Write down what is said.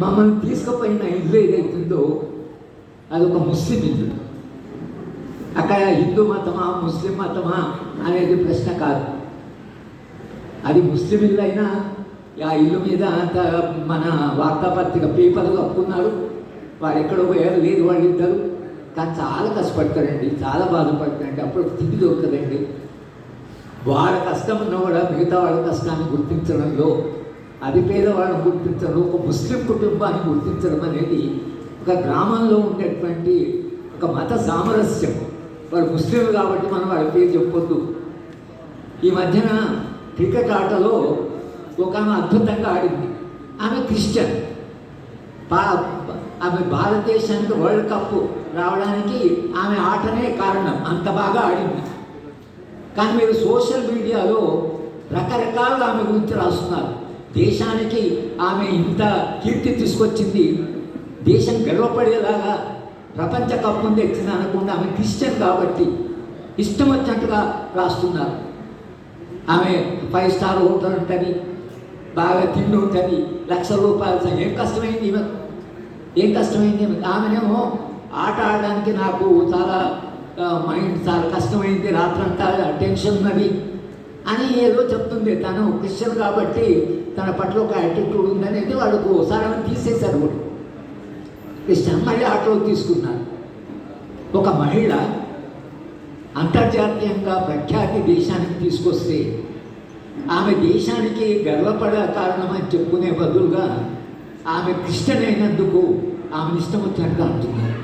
మమ్మల్ని తీసుకుపోయిన ఇల్లు ఏదైతుందో అది ఒక ముస్లిం ఇల్లు. అక్కడ హిందూ మతమా ముస్లిం మతమా అనేది ప్రశ్న కాదు. అది ముస్లిం ఇల్లు అయినా ఆ ఇల్లు మీద అంత మన వార్తాపత్రిక పేపర్లు కప్పుకున్నారు. వారు ఎక్కడో పోయారు లేదు వాళ్ళు ఇద్దరు. కానీ చాలా కష్టపడతారండి చాలా బాధపడతారండి. అప్పుడు తిండి దొరకదండి. వాళ్ళ కష్టం ఉన్న కూడా మిగతా వాళ్ళ కష్టాన్ని గుర్తించడంలో అది పేదవాళ్ళని గుర్తించడం ఒక ముస్లిం కుటుంబాన్ని గుర్తించడం అనేది ఒక గ్రామంలో ఉండేటువంటి ఒక మత సామరస్యం. వాళ్ళు ముస్లింలు కాబట్టి మనం వాళ్ళ పేరు చెప్పొద్దు. ఈ మధ్యన క్రికెట్ ఆటలో ఒక ఆమె అద్భుతంగా ఆడింది. ఆమె క్రిస్టియన్. పా ఆమె భారతదేశానికి వరల్డ్ కప్ రావడానికి ఆమె ఆటనే కారణం. అంత బాగా ఆడింది. కానీ మీరు సోషల్ మీడియాలో రకరకాలుగా ఆమె గురించి రాస్తున్నారు. దేశానికి ఆమె ఇంత కీర్తి తీసుకొచ్చింది. దేశం గర్వపడేలాగా ప్రపంచ కప్ ముందు ఎక్కింది అనకుండా ఆమె క్రిస్టియన్ కాబట్టి ఇష్టం వచ్చినట్టుగా రాస్తున్నారు. ఆమె ఫైవ్ స్టార్ హోటల్ ఉంటుంది బాగా తిండి ఉంటుంది లక్ష రూపాయలు ఏం కష్టమైంది ఈమె ఏం కష్టమైంది ఈమె ఆమెనేమో ఆట ఆడడానికి నాకు చాలా మైండ్ చాలా కష్టమైంది రాత్రంతా టెన్షన్ ఉన్నది. అని ఏదో చెప్తుంది తను క్రిస్టియన్ కాబట్టి తన పట్ల ఒక యాటిట్యూడ్ ఉందనేది వాళ్ళకు ఒకసారి ఆమె తీసేశారు కూడా. క్రిస్టియన్ మళ్ళీ ఆటలో తీసుకున్నారు. ఒక మహిళ అంతర్జాతీయంగా ప్రఖ్యాతి దేశానికి తీసుకొస్తే ఆమె దేశానికి గర్వపడే కారణమని చెప్పుకునే బదులుగా ఆమె క్రిస్టియన్ అయినందుకు ఆమె ఇష్టం వచ్చినట్టుగా అంటున్నారు